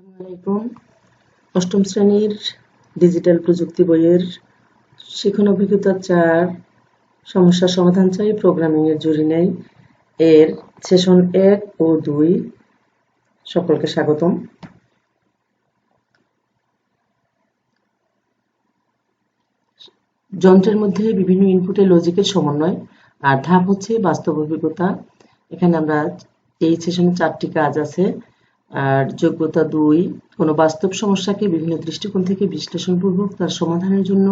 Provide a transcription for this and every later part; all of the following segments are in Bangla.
আসসালামু আলাইকুম। অষ্টম শ্রেণির ডিজিটাল প্রযুক্তি বইয়ের শিখন অভিজ্ঞতা চার সমস্যার সমাধান চাই প্রোগ্রামিং এর জুড়ি নেই। এর সেশন এক ও দুই সকলকে স্বাগতম। যন্ত্রের মধ্যে বিভিন্ন ইনপুটের লজিকের সমন্বয়, আর ধাপ হচ্ছে বাস্তব অভিজ্ঞতা। এখানে আমরা এই সেশনে চারটি কাজ আছে। আর যোগ্যতা দুই, কোনো বাস্তব সমস্যাকে বিভিন্ন দৃষ্টিকোণ থেকে বিশ্লেষণপূর্বক তার সমাধানের জন্য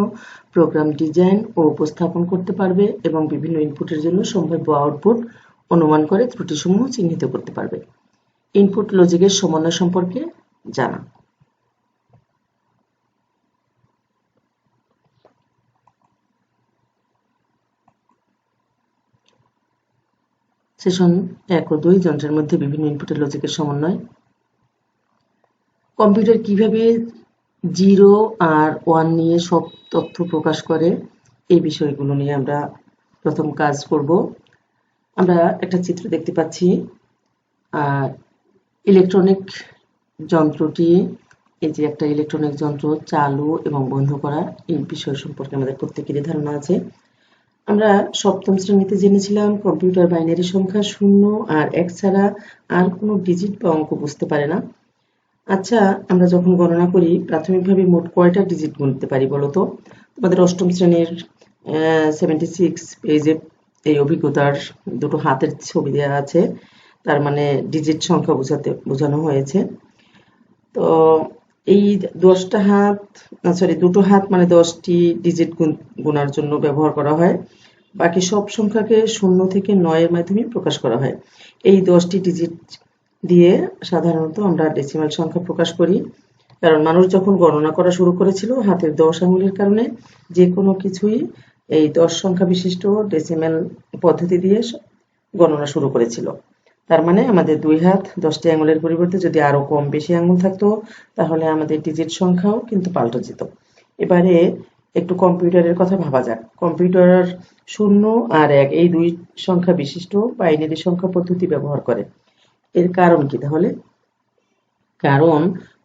প্রোগ্রাম ডিজাইন ও উপস্থাপন করতে পারবে এবং বিভিন্ন ইনপুটের জন্য সম্ভাব্য আউটপুট অনুমান করে ত্রুটিসমূহ চিহ্নিত করতে পারবে। ইনপুট লজিকের সমন্বয় সম্পর্কে জানা। সেশন এক ও দুই, যন্ত্রের মধ্যে বিভিন্ন ইনপুটের লজিকের সমন্বয়। কম্পিউটার কীভাবে জিরো আর ওয়ান নিয়ে সব তথ্য প্রকাশ করে, এই বিষয়গুলো নিয়ে আমরা প্রথম কাজ করব। আমরা একটা চিত্র দেখতে পাচ্ছি। আর ইলেকট্রনিক যন্ত্রটি, এই যে একটা ইলেকট্রনিক যন্ত্র চালু এবং বন্ধ করা, এই বিষয় সম্পর্কে আমাদের প্রত্যেকেরই ধারণা আছে। আমরা সপ্তম শ্রেণীতে জেনেছিলাম, কম্পিউটার বাইনারি সংখ্যা শূন্য আর এক ছাড়া আর কোনো ডিজিট বা অঙ্ক বুঝতে পারে না। আচ্ছা আমরা যখন গণনা করি, প্রাথমিকভাবে মোট কয়টা ডিজিট গুনতে পারি বলতো? তোমাদের অষ্টম শ্রেণির সেভেন্টি সিক্স পেজে এই অভিজ্ঞতার দুটো হাতের ছবি দেওয়া আছে। তার মানে ডিজিট সংখ্যা বোঝাতে, বোঝানো হয়েছে। তো এই দশটা হাত সরি দুটো হাত মানে দশটি ডিজিট গুনার জন্য ব্যবহার করা হয়। বাকি সব সংখ্যাকে শূন্য থেকে নয়ের মাধ্যমে প্রকাশ করা হয়। এই দশটি ডিজিট দিয়ে সাধারণত আমরা ডেসিমাল সংখ্যা প্রকাশ করি। কারণ মানুষ যখন গণনা করা শুরু করেছিল, হাতের দশ আঙুলের কারণে যে কোনো কিছুই এই দশ সংখ্যা বিশিষ্ট ডেসিমাল পদ্ধতি দিয়ে গণনা শুরু করেছিল। তার মানে আমাদের দুই হাত দশটি আঙুলের পরিবর্তে যদি আরও কম বেশি আঙুল থাকতো, তাহলে আমাদের ডিজিট সংখ্যাও কিন্তু পাল্টে যেত। এবারে একটু কম্পিউটারের কথা ভাবা যাক। কম্পিউটার শূন্য আর এক, এই দুই সংখ্যা বিশিষ্ট বাইনারি সংখ্যা পদ্ধতি ব্যবহার করে। এর কারণ কি তাহলে? কারণ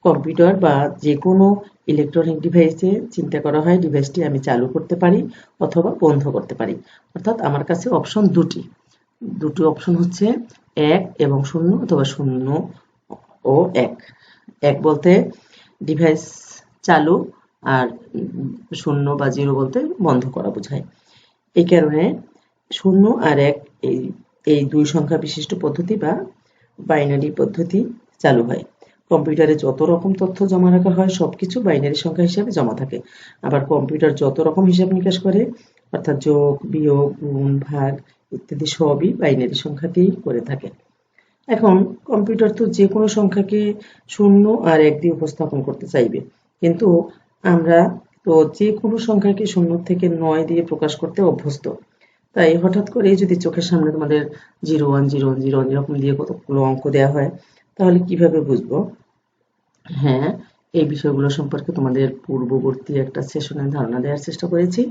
কম্পিউটার বা যে কোনো ইলেকট্রনিক ডিভাইসে চিন্তা করা হয় ডিভাইসটি আমি চালু করতে পারি অথবা বন্ধ করতে পারি। অর্থাৎ আমার কাছে অপশন দুটি। দুটি অপশন হচ্ছে এক এবং শূন্য অথবা শূন্য ও এক। এক বলতে ডিভাইস চালু আর শূন্য বা জিরো বলতে বন্ধ করা বোঝায়। এই কারণে শূন্য আর এক এই এই দুই সংখ্যা বিশিষ্ট পদ্ধতি বা বাইনারি পদ্ধতি চালু হয়। কম্পিউটারে যত রকম তথ্য জমা রাখা হয়, সবকিছু বাইনারি সংখ্যা হিসাবে জমা থাকে। আবার কম্পিউটার যত রকম হিসাব নিকাশ করে, অর্থাৎ যোগ, বিয়োগ, গুণ, ভাগ ইত্যাদি সবই বাইনারি সংখ্যাতেই করে থাকে। এখন, কম্পিউটার তো যে কোনো সংখ্যাকে শূন্য আর এক দিয়ে উপস্থাপন করতে চাইবে। কিন্তু আমরা তো যে কোনো সংখ্যাকে শূন্য থেকে নয় দিয়ে প্রকাশ করতে অভ্যস্ত। তাই হঠাৎ করে যদি চোখের সামনে তোমাদের zero one zero one zero one এরকম দিয়ে কতগুলো অঙ্ক দেওয়া হয়, তাহলে কীভাবে বুঝব? হ্যাঁ এই বিষয়গুলো সম্পর্কে তোমাদের পূর্ববর্তী একটা সেশনে ধারণা দেওয়ার চেষ্টা করেছি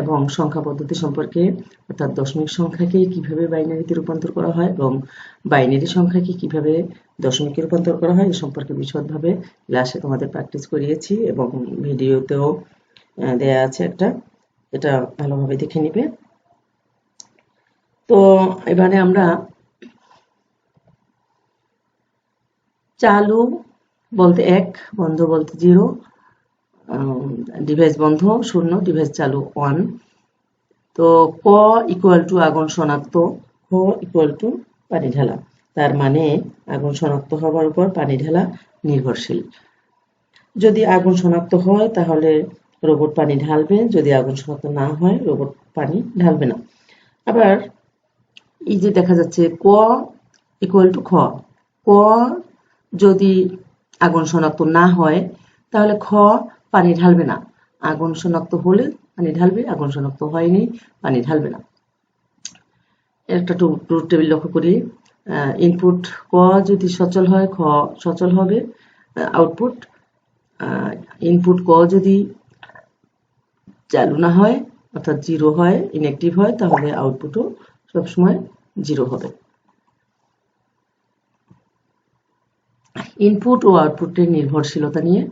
এবং সংখ্যা পদ্ধতি সম্পর্কে অর্থাৎ দশমিক সংখ্যাকে কীভাবে বাইনারিতে রূপান্তর করা হয় এবং বাইনারি সংখ্যাকে কীভাবে দশমিকে রূপান্তর করা হয় এ সম্পর্কে বিশদভাবে ক্লাসে তোমাদের প্র্যাকটিস করিয়েছি এবং ভিডিওতেও দেয়া আছে একটা। এটা ভালোভাবে দেখে নিবে। তো এবারে আমরা চালু বলতে এক, বন্ধ বলতে জিরো ডিভাইস বন্ধ, শূন্য, ডিভাইস চালু, ওয়ান। তো ক ইকুয়াল টু আগুন শনাক্ত, খ ইকুয়াল টু পানি ঢালা। তার মানে আগুন শনাক্ত হওয়ার উপর পানি ঢালা নির্ভরশীল। যদি আগুন শনাক্ত হয়, তাহলে রোবট পানি ঢালবে। যদি আগুন শনাক্ত না হয়, রোবট পানি ঢালবে না। আবার এই যে দেখা যাচ্ছে ক ইকুয়াল টু খ। ক যদি আগুন শনাক্ত না হয়, তাহলে খ পানি ঢালবে না। আগুন শনাক্ত হলে পানি ঢালবে, আগুন শনাক্ত হয়নি, পানি ঢালবে না। একটা ট্রুথ টেবিল লক্ষ্য করি। ইনপুট ক যদি সচল হয়, খ সচল হবে। আউটপুট ইনপুট ক যদি চালু না হয়, অর্থাৎ জিরো হয় ইনঅ্যাক্টিভ হয়, তাহলে আউটপুটও সবসময় জিরো হবে। ইনপুট ও আউটপুটের নির্ভরশীলতা নিয়ে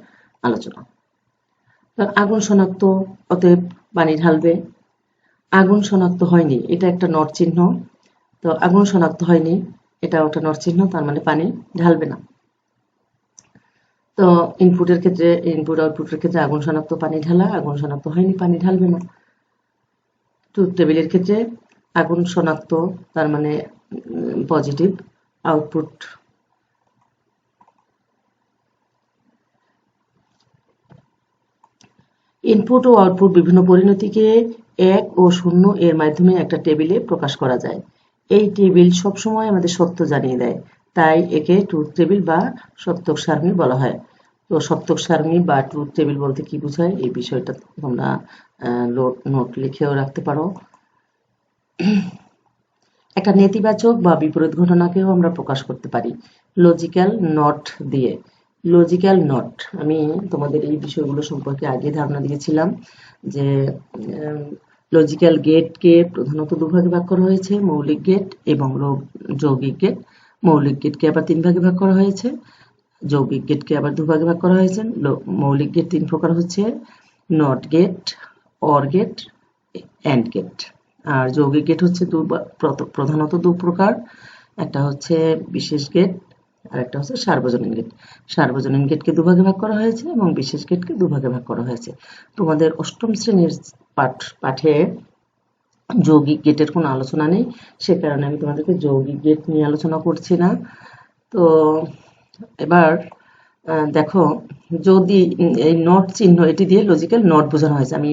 আলোচনা। আগুন শনাক্ত, অতএব পানি ঢালবে। আগুন শনাক্ত হয়নি, এটা একটা নট চিহ্ন। তো আগুন শনাক্ত হয়নি এটা একটা নট চিহ্ন, তার মানে পানি ঢালবে না। তো ইনপুটের ক্ষেত্রে ইনপুট আউটপুটের ক্ষেত্রে আগুন শনাক্ত, পানি ঢালা, আগুন শনাক্ত হয়নি, পানি ঢালবে না। ট্রুথ টেবিলের ক্ষেত্রে আগুন শনাক্ত, তার মানে পজিটিভ আউটপুট ইনপুট ও আউটপুট বিভিন্ন পরিণতিকে এক ও শূন্য এর মাধ্যমে একটা টেবিলে প্রকাশ করা যায়। এই টেবিল সবসময় আমাদের সত্য জানিয়ে দেয়। তাই একে ট্রুথ টেবিল বা সপ্তক সারণী বলা হয়। তো সপ্তক সারণী বা ট্রুথ টেবিল বলতে কি বোঝায়? এই বিষয়টা তোমরা নোট লিখেও রাখতে পারো। একটা নেতিবাচক বা বিপরীত ঘটনাকেও আমরা প্রকাশ করতে পারি। লজিক্যাল নট দিয়ে। লজিক্যাল নট আমি তোমাদের এই বিষয়গুলো সম্পর্কে আগে ধারণা দিয়েছিলাম যে লজিক্যাল গেটকে প্রধানত দুভাগে ভাগ করা হয়েছে, মৌলিক গেট এবং যৌগিক গেট মৌলিক গেটকে আবার তিন ভাগে ভাগ করা হয়েছে, যৌগিক গেটকে আবার দুভাগে ভাগ করা হয়েছে। মৌলিক গেট তিন প্রকার হচ্ছে not gate or gate and gate আর যৌগিক গেট হচ্ছে প্রধানত দু প্রকার। একটা হচ্ছে বিশেষ গেট আর একটা হচ্ছে সার্বজনীন গেট সার্বজনীন গেটকে দুভাগে ভাগ করা হয়েছে এবং বিশেষ গেটকে দুভাগে ভাগ করা হয়েছে। তোমাদের অষ্টম শ্রেণির পাঠ, পাঠে যৌগিক গেটের কোনো আলোচনা নেই, সে কারণে আমি তোমাদেরকে যৌগিক গেট নিয়ে আলোচনা করছি না। তো এবার দেখো, যদি এই নট চিহ্ন, এটি দিয়ে লজিক্যাল নট বোঝানো হয়েছে। আমি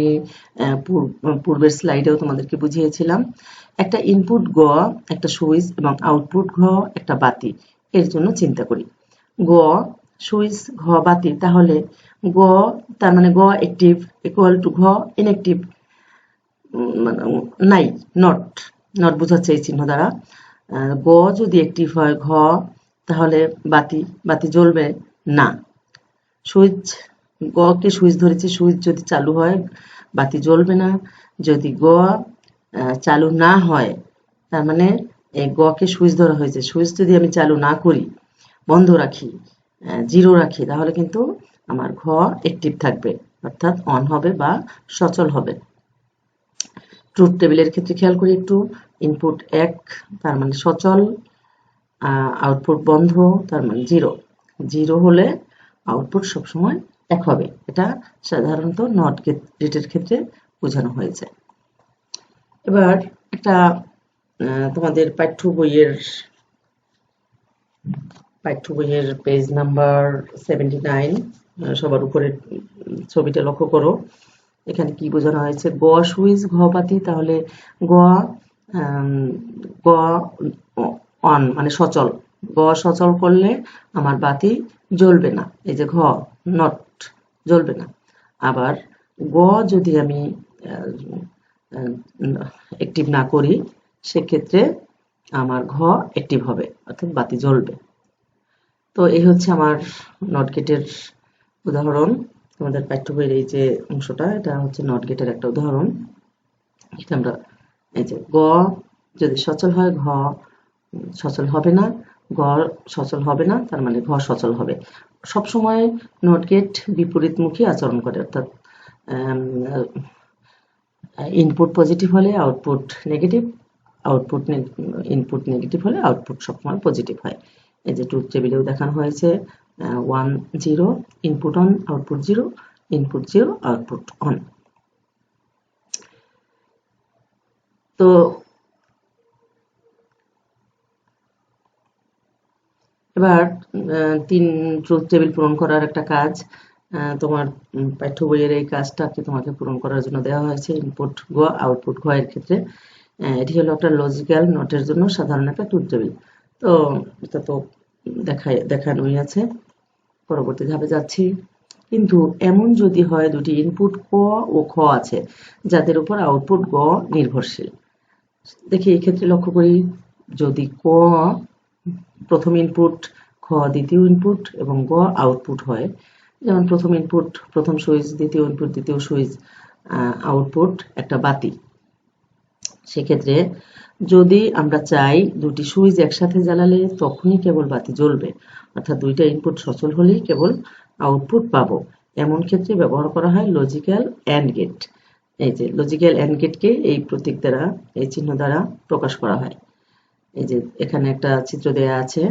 পূর্বের স্লাইডেও তোমাদেরকে বুঝিয়েছিলাম। একটা ইনপুট গ, একটা সুইচ এবং আউটপুট ঘ, একটা বাতি। এর জন্য চিন্তা করি। গ, সুইচ, ঘ, বাতি। তাহলে গ, তার মানে গ অ্যাক্টিভ ইকুয়াল টু ঘ ইনঅ্যাক্টিভ মানে নাই নট নট বোঝাচ্ছে এই চিহ্ন দ্বারা। গ যদি অ্যাক্টিভ হয়, ঘ, তাহলে বাতি বাতি জ্বলবে। না। সুইচ গ কে সুইচ ধরেছে, সুইচ যদি চালু হয়, বাতি জ্বলবে না। যদি গ চালু না হয়, তার মানে এই গ কে সুইচ ধরা হয়েছে। সুইচ যদি আমি চালু না করি, বন্ধ রাখি জিরো রাখি, তাহলে কিন্তু আমার ঘ অ্যাক্টিভ থাকবে। অর্থাৎ অন হবে বা সচল হবে। ট্রুথ টেবিলের ক্ষেত্রে খেয়াল করি একটু। ইনপুট এক, তার মানে সচল আউটপুট বন্ধ, তার মানে জিরো জিরো হলে আউটপুট সবসময় এক হবে। এটা সাধারণত নট গেটের ক্ষেত্রে বোঝানো হয়েছে। এবার একটা তোমাদের পাঠ্য বইয়ের পাঠ্য বইয়ের পেজ নাম্বার সেভেন্টি নাইন সবার উপরে ছবিটা লক্ষ্য করো। এখানে কি বোঝানো হয়েছে? গ সুইচ ঘ বাতি তাহলে গ গ অন মানে সচল। গ সচল করলে আমার বাতি জ্বলবে না। এই যে ঘ নট জ্বলবে না। আবার গ যদি আমি অ্যাক্টিভ না করি, সেক্ষেত্রে আমার ঘ অ্যাক্টিভ হবে, অর্থাৎ বাতি জ্বলবে। তো এই হচ্ছে আমার নট গেটের উদাহরণ। তোমাদের পাঠ্য বইয়ের এই যে অংশটা, এটা হচ্ছে নট গেটের একটা উদাহরণ। এটা আমরা, এই যে গ যদি সচল হয়, ঘ সচল হবে না ঘ সচল হবে না, তার মানে ঘর সচল হবে। সবসময় নট গেট বিপরীতমুখী আচরণ করে, অর্থাৎ ইনপুট পজিটিভ হলে output negative output input negative হলে আউটপুট সবসময় পজিটিভ হয়। এই যে ট্রুথ টেবিলেও দেখানো হয়েছে one zero input on output zero input zero output on তো এবার তিন ট্রুথ টেবিল পূরণ করার একটা কাজ তোমার পাঠ্য বইয়ের এই কাজটাকে তোমাকে পূরণ করার জন্য দেওয়া হয়েছে ইনপুট গ আউটপুট গ এর ক্ষেত্রে। এটি হলো একটা লজিক্যাল নোটের জন্য সাধারণ একটা ট্রুথ টেবিল তো, এটা তো দেখায়, দেখানোই আছে। পরবর্তী ধাপে যাচ্ছি। কিন্তু এমন যদি হয় দুটি ইনপুট ক ও খ আছে, যাদের উপর আউটপুট গ নির্ভরশীল। দেখি, এই ক্ষেত্রে লক্ষ্য করি, যদি ক প্রথম ইনপুট খ, দ্বিতীয় ইনপুট এবং গ আউটপুট হয়। যেমন প্রথম ইনপুট প্রথম সুইচ, দ্বিতীয় ইনপুট দ্বিতীয় সুইচ আউটপুট একটা বাতি। সেক্ষেত্রে যদি আমরা চাই দুটি সুইচ একসাথে জ্বালালে তখনই কেবল বাতি জ্বলবে। অর্থাৎ দুইটা ইনপুট সচল হলেই কেবল আউটপুট পাবো। এমন ক্ষেত্রে ব্যবহার করা হয় লজিক্যাল অ্যান্ড গেট এই যে লজিক্যাল অ্যান্ড গেটকে এই প্রতীক দ্বারা, এই চিহ্ন দ্বারা প্রকাশ করা হয়। এই যে এখানে একটা চিত্র দেয়া আছে,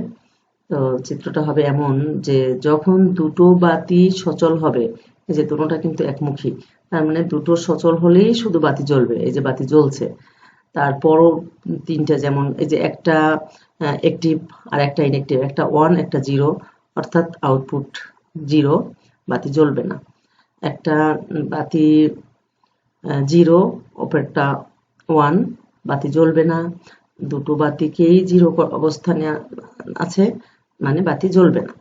তো চিত্রটা হবে এমন যে যখন দুটো বাতি সচল হবে, এই যে দুটোটা কিন্তু একমুখী, তার মানে দুটো সচল হলেই শুধু বাতি জ্বলবে, এই যে বাতি জ্বলছে। তারপরও তিনটা যেমন, এই যে একটা অ্যাক্টিভ আর একটা ইনঅ্যাক্টিভ একটা ওয়ান একটা জিরো অর্থাৎ আউটপুট জিরো বাতি জ্বলবে না। একটা বাতি জিরো অপরটা ওয়ান বাতি জ্বলবে না। দুটো বাতিকেই জিরো অবস্থানে আছে মানে বাতি জ্বলবে না।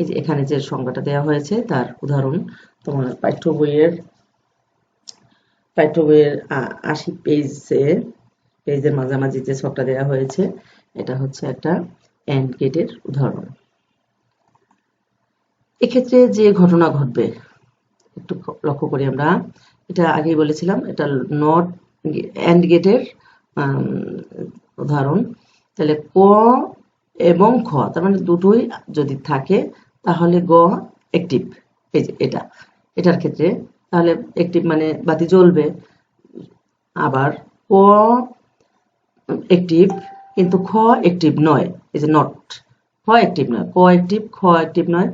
এই যে এখানে যে সংখ্যাটা দেওয়া হয়েছে, তার উদাহরণ তোমার পাঠ্য বইয়ের পাঠ্য বইয়ের আশি পেজে, পেজের মাঝামাঝি যে ছকটা দেওয়া হয়েছে, এটা হচ্ছে একটা অ্যান্ড গেটের উদাহরণ। এক্ষেত্রে যে ঘটনা ঘটবে, একটু লক্ষ্য করি আমরা। এটা আগেই বলেছিলাম, এটা নট অ্যান্ড গেটের উদাহরণ, তাহলে ক এবং খ, তার মানে দুটোই যদি থাকে, তাহলে গ অ্যাক্টিভ এই যে এটা, এটার ক্ষেত্রে, তাহলে অ্যাক্টিভ মানে বাতি জ্বলবে। আবার ক অ্যাক্টিভ কিন্তু খ অ্যাক্টিভ নয়, এই যে নট খ একটিভ নয়, ক অ্যাক্টিভ খ একটিভ নয়,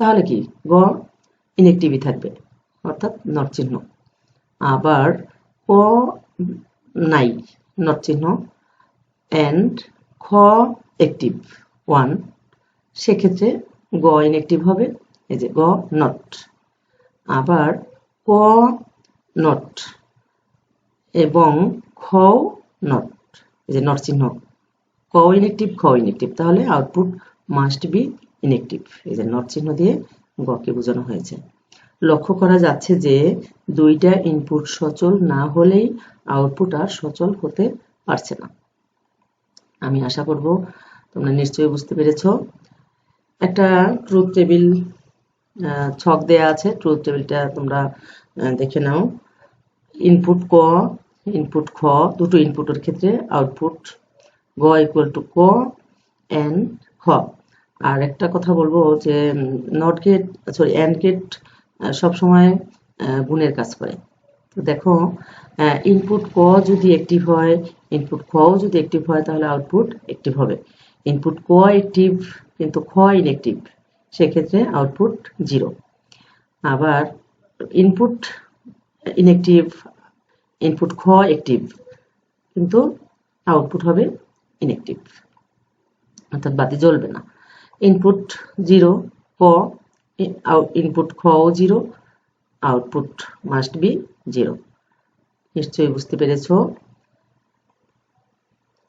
তাহলে কি? গ ইনঅ্যাক্টিভই থাকবে, অর্থাৎ নট চিহ্ন। আবার ক নাই নট চিহ্ন অ্যান্ড খ অ্যাক্টিভ ওয়ান সেক্ষেত্রে গ ইনঅ্যাক্টিভ হবে, এই যে গ নট আবার ক নট এবং খ নট এই যে নট চিহ্ন। ক ইনএক্টিভ খ ইনএক্টিভ তাহলে আউটপুট মাস্ট বি ইনএক্টিভ এই যে নট চিহ্ন দিয়ে গকে বোঝানো হয়েছে। লক্ষ্য করা যাচ্ছে যে দুইটা ইনপুট সচল না হলেই আউটপুট আর সচল হতে পারছে না। আমি আশা করব তোমরা নিশ্চয়ই বুঝতে পেরেছ। একটা ট্রুথ টেবিল ছক দেয়া আছে। ট্রুথ টেবিলটা তোমরা দেখে নাও। ইনপুট ক ইনপুট খ, দুটো ইনপুটের ক্ষেত্রে আউটপুট গ ইকুয়াল টু ক এন্ড খ। আর একটা কথা বলব যে not gate sorry and gate সবসময় গুণের কাজ করে। তো দেখো ইনপুট ক যদি অ্যাক্টিভ হয় ইনপুট খ যদি অ্যাক্টিভ হয়, তাহলে আউটপুট অ্যাক্টিভ হবে। ইনপুট ক অ্যাক্টিভ কিন্তু খ ইনঅ্যাক্টিভ সেক্ষেত্রে আউটপুট জিরো আবার ইনপুট ইনঅ্যাক্টিভ ইনপুট খ অ্যাক্টিভ কিন্তু আউটপুট হবে ইনঅ্যাক্টিভ অর্থাৎ বাতি জ্বলবে না। ইনপুট জিরো ক ইনপুট খ zero output must be zero নিশ্চয়ই বুঝতে পেরেছ।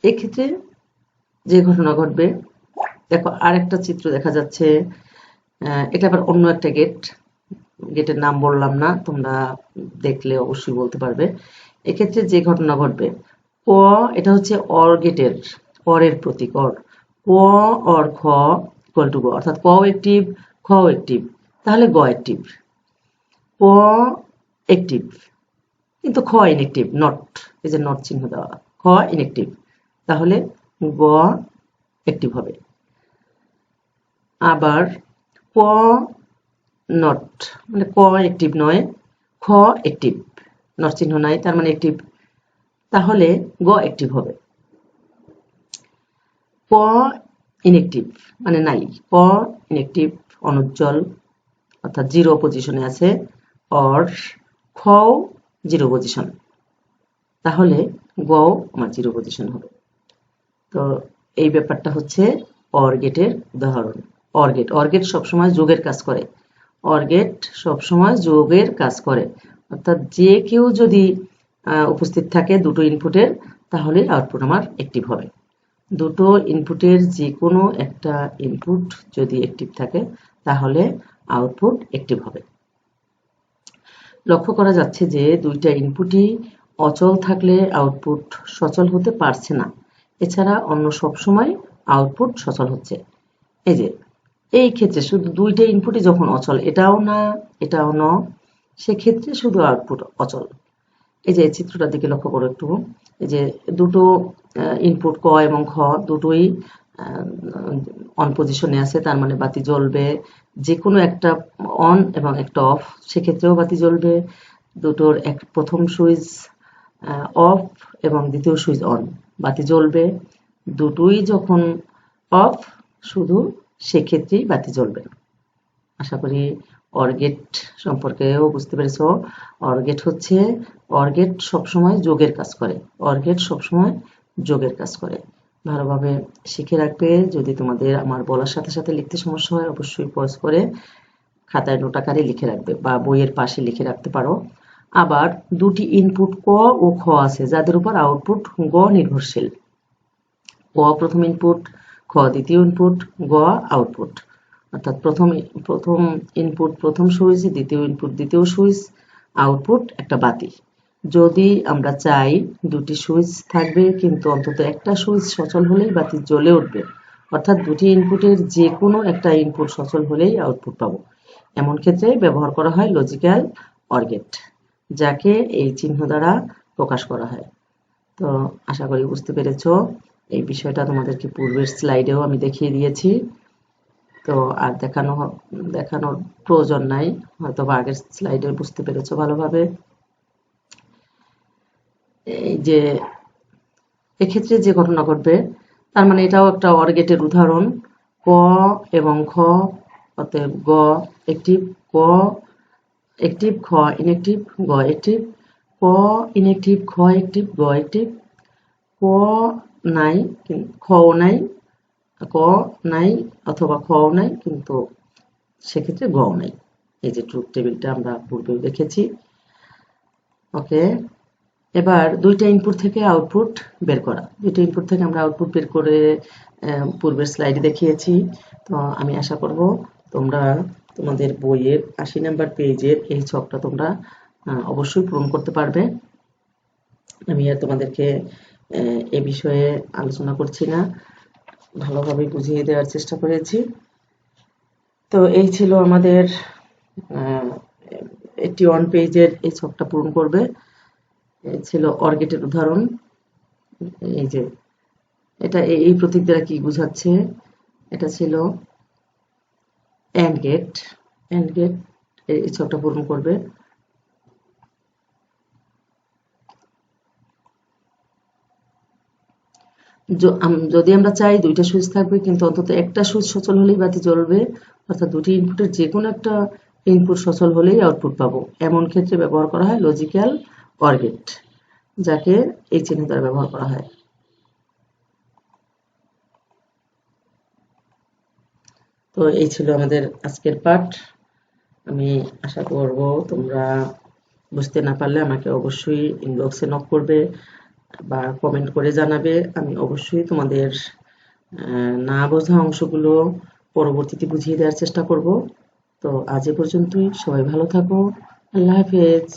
এক্ষেত্রে যে ঘটনা ঘটবে, দেখো আরেকটা চিত্র দেখা যাচ্ছে। এটা আবার অন্য একটা গেট গেটের নাম বললাম না, তোমরা দেখলে অবশ্যই বলতে পারবে। এক্ষেত্রে যে ঘটনা ঘটবে, ক, এটা হচ্ছে অর গেটের অরের প্রতীক, অর। ক, অর, খ ইকুয়াল টু গ, অর্থাৎ ক একটিভ খ একটিভ তাহলে গ একটিভ ক অ্যাক্টিভ কিন্তু খ ইনএক্টিভ নট এই যে নট চিহ্ন দেওয়া, খ ইনএক্টিভ তাহলে গ অ্যাক্টিভ হবে। আবার ক নট মানে ক অ্যাক্টিভ নয়, খ অ্যাক্টিভ নট চিহ্ন নাই, তার মানে অ্যাক্টিভ তাহলে গ অ্যাক্টিভ হবে। ক ইনএক্টিভ মানে নাই ক ইনএক্টিভ অনুজ্জ্বল, অর্থাৎ জিরো পজিশনে আছে অর খ জিরো পজিশন তাহলে গ আমার জিরো পজিশন হবে। তো এই ব্যাপারটা হচ্ছে অর গেটের উদাহরণ। অর গেট অর গেট সবসময় যোগের কাজ করে। অর গেট সবসময় যোগের কাজ করে। অর্থাৎ যে কেউ যদি উপস্থিত থাকে দুটো ইনপুটের, তাহলে আউটপুট আমার অ্যাক্টিভ হবে। দুটো ইনপুটের যে কোনো একটা ইনপুট যদি অ্যাক্টিভ থাকে, তাহলে আউটপুট অ্যাক্টিভ হবে। লক্ষ্য করা যাচ্ছে যে দুইটা ইনপুটই অচল থাকলে আউটপুট সচল হতে পারছে না। এছাড়া অন্য সব সময় আউটপুট সচল হচ্ছে। এই যে, এই ক্ষেত্রে শুধু দুইটা ইনপুটই যখন অচল, এটাও না, এটাও ন, সেক্ষেত্রে শুধু আউটপুট অচল। এই যে চিত্রটার দিকে লক্ষ্য করো একটু। এই যে, দুটো ইনপুট ক এবং খ, দুটোই অন পজিশনে আছে, তার মানে বাতি জ্বলবে যে কোনো একটা অন এবং একটা অফ সেক্ষেত্রেও বাতি জ্বলবে, দুটোর এক, প্রথম সুইচ অফ এবং দ্বিতীয় সুইচ অন বাতি জ্বলবে, দুটোই যখন অফ শুধু সেক্ষেত্রেই বাতি জ্বলবে। আশা করি অরগেট সম্পর্কেও বুঝতে পেরেছ। অরগেট হচ্ছে অরগেট সবসময় যোগের কাজ করে। অরগেট সবসময় যোগের কাজ করে। ভালোভাবে শিখে রাখবে। যদি তোমাদের আমার বলার সাথে সাথে লিখতে সমস্যা হয়, অবশ্যই পজ করে খাতায় নোট আকারে লিখে রাখবে বা বইয়ের পাশে লিখে রাখতে পারো। আবার দুটি ইনপুট ক ও খ আছে, যাদের উপর আউটপুট গ নির্ভরশীল। ক প্রথম ইনপুট খ দ্বিতীয় ইনপুট গ আউটপুট অর্থাৎ প্রথম প্রথম ইনপুট প্রথম সুইচ, দ্বিতীয় ইনপুট দ্বিতীয় সুইচ আউটপুট একটা বাতি। যদি আমরা চাই দুটি সুইচ থাকবে, কিন্তু অন্তত একটা সুইচ সচল হলেই বাতি জ্বলে উঠবে। অর্থাৎ দুটি ইনপুটের যে কোনো একটা ইনপুট সচল হলেই আউটপুট পাবো। এমন ক্ষেত্রে ব্যবহার করা হয় লজিক্যাল অর্গেট, যাকে এই চিহ্ন দ্বারা প্রকাশ করা হয়। তো আশা করি বুঝতে পেরেছ, এই বিষয়টা তোমাদেরকে পূর্বের স্লাইডেও আমি দেখিয়ে দিয়েছি। তো আর দেখানো দেখানোর প্রয়োজন নাই হয়তো বা আগের স্লাইডে বুঝতে পেরেছ ভালোভাবে। যে, এক্ষেত্রে যে ঘটনা ঘটবে, তার মানে এটাও একটা অর্গেটের উদাহরণ। ক এবং খ, অতএব গ একটিভ ক একটিভ খ ইনএক্টিভ গ একটিভ ক ইনএক্টিভ খ একটিভ গ একটিভ ক নাই খও নাই, ক নাই, অথবা খও নাই, কিন্তু সেক্ষেত্রে গও নাই। এই যে ট্রুথ টেবিলটা আমরা পূর্বেও দেখেছি। ওকে এবার দুইটা ইনপুট থেকে আউটপুট বের করা। দুইটা ইনপুট থেকে আমরা আউটপুট বের করে পূর্বের স্লাইডে দেখিয়েছি। তো আমি আশা করব তোমরা তোমাদের বইয়ের আশি নাম্বার পেজের এই ছকটা তোমরা অবশ্যই পূরণ করতে পারবে। আমি আর তোমাদেরকে এ বিষয়ে আলোচনা করছি না। ভালোভাবে বুঝিয়ে দেওয়ার চেষ্টা করেছি। তো এই ছিল আমাদের একটি ওয়ান পেজের এই ছকটা পূরণ করবে। ছিল অর্গেটের উদাহরণ। এই যে, এটা এই প্রতীক দ্বারা কি বুঝাচ্ছে? এটা ছিল অ্যান্ড গেট অ্যান্ড গেট এই ছকটা পূরণ করবে। যদি আমরা চাই দুইটা সুইচ থাকবে, কিন্তু অন্তত একটা সুইচ সচল হলেই বাতি জ্বলবে, অর্থাৎ দুটি ইনপুটের যে কোনো একটা ইনপুট সচল হলেই আউটপুট পাবো। এমন ক্ষেত্রে ব্যবহার করা হয় লজিক্যাল অর্গেট যাকে এই চিহ্ন দ্বারা ব্যবহার করা হয়। তো এই ছিল আমাদের আজকের পাঠ। আমি আশা করব তোমরা বুঝতে না পারলে আমাকে অবশ্যই ইনবক্সে নক করবে বা কমেন্ট করে জানাবে। আমি অবশ্যই তোমাদের না বোঝা অংশগুলো পরবর্তীতে বুঝিয়ে দেওয়ার চেষ্টা করব। তো আজ এ পর্যন্তই। সবাই ভালো থাকো। আল্লাহ হাফেজ।